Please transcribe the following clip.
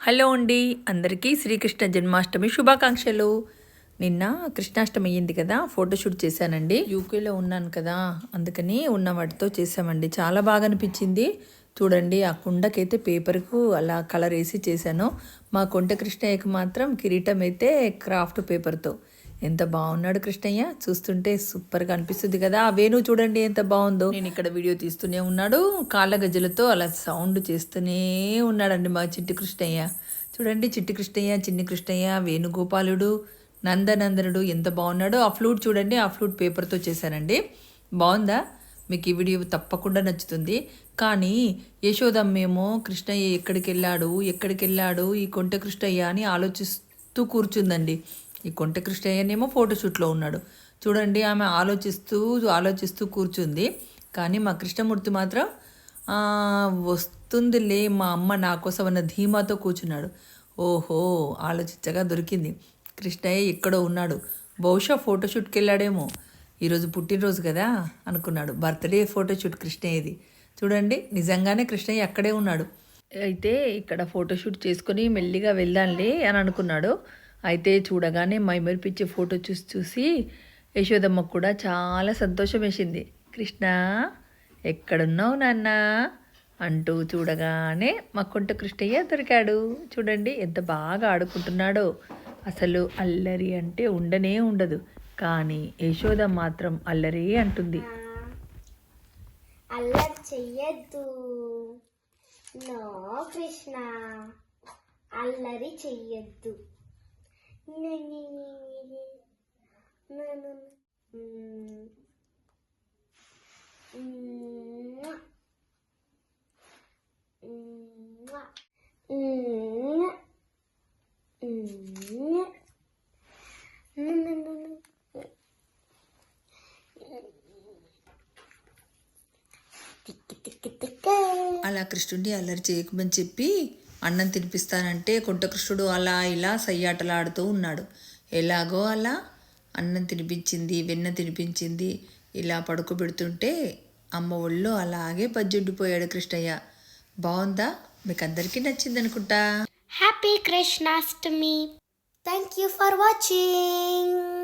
Hello అండి. అందరికీ శ్రీకృష్ణ జన్మాష్టమి శుభాకాంక్షలు. నిన్న కృష్ణాష్టమి అయ్యింది కదా ఫోటోషూట్ చేశానండి. యూకేలో ఉన్నాను కదా అందుకని ఉన్న వాటితో చేసామండి చాలా బాగా అనిపించింది. చూడండి ఆ కుండకైతే పేపర్కు అలా కలర్ వేసి చేశాను. మా కొంట కృష్ణయ్యకి మాత్రం కిరీటం అయితే క్రాఫ్ట్ పేపర్తో. ఎంత బాగున్నాడు కృష్ణయ్య? చూస్తుంటే సూపర్గా అనిపిస్తుంది కదా. ఆ వేణు చూడండి ఎంత బాగుందో. నేను ఇక్కడ వీడియో తీస్తూనే ఉన్నాడు. కాళ్ళ గజ్జలతో అలా సౌండ్ చేస్తూనే ఉన్నాడండి మా చిట్టి కృష్ణయ్య. చూడండి చిట్టి కృష్ణయ్య చిన్ని కృష్ణయ్య వేణుగోపాలుడు నందనందనుడు ఎంత బాగున్నాడో. ఆ ఫ్లూట్ చూడండి ఆ ఫ్లూట్ పేపర్తో చేశానండి. బాగుందా? మీకు ఈ వీడియో తప్పకుండా నచ్చుతుంది. కానీ యశోదమ్మేమో కృష్ణయ్య ఎక్కడికి వెళ్ళాడు ఎక్కడికి వెళ్ళాడు ఈ కొంట కృష్ణయ్య అని ఆలోచిస్తూ కూర్చుందండి. ఈ కొంట కృష్ణయ్యనేమో ఫోటోషూట్లో ఉన్నాడు. చూడండి ఆమె ఆలోచిస్తూ ఆలోచిస్తూ కూర్చుంది. కానీ మా కృష్ణమూర్తి మాత్రం వస్తుందిలే మా అమ్మ నా కోసం అన్న ధీమాతో కూర్చున్నాడు. ఓహో ఆలోచించగా దొరికింది. కృష్ణయ్య ఎక్కడో ఉన్నాడు. బహుశా ఫోటోషూట్కి వెళ్ళాడేమో ఈరోజు పుట్టినరోజు కదా అనుకున్నాడు. బర్త్డే ఫోటోషూట్ కృష్ణయ్యది. చూడండి నిజంగానే కృష్ణయ్య అక్కడే ఉన్నాడు. అయితే ఇక్కడ ఫోటోషూట్ చేసుకొని మెల్లిగా వెళ్దాంలే అని అనుకున్నాడు. అయితే చూడగానే మైమరిపించే ఫోటో చూసి చూసి యశోదమ్మ కూడా చాలా సంతోషం వేసింది. కృష్ణ ఎక్కడున్నావు నాన్న? అంటూ చూడగానే మా కొంట కృష్ణయ్య దొరికాడు. చూడండి ఎంత బాగా ఆడుకుంటున్నాడో. అసలు అల్లరి అంటే ఉండనే ఉండదు. కానీ యశోద మాత్రం అల్లరి అంటుంది. అల్లరి చెయ్యొద్దు. నో కృష్ణ అల్లరి చెయ్యొద్దు. ని, ని, ని, ని, ని. న, న, న. మ్మ్. మ్మ్. మ్మ్. మ్మ్. మ్మ్. న, న, న, న. తిక్కి తిక్కి తిక్కి అలా కృష్ణుడిని అల్లరి చేయకమని చెప్పి అన్నం తినిపిస్తానంటే కొంటకృష్ణుడు అలా ఇలా సయ్యాటలాడుతూ ఉన్నాడు. ఎలాగో అలా అన్నం తినిపించింది వెన్న తినిపించింది ఇలా పడుకోబెడుతుంటే అమ్మ ఒళ్ళో అలాగే పజ్జుండిపోయాడు కృష్ణయ్య. బాగుందా మీకు అందరికీ నచ్చింది అనుకుంటా happy Krishnashtami thank you for watching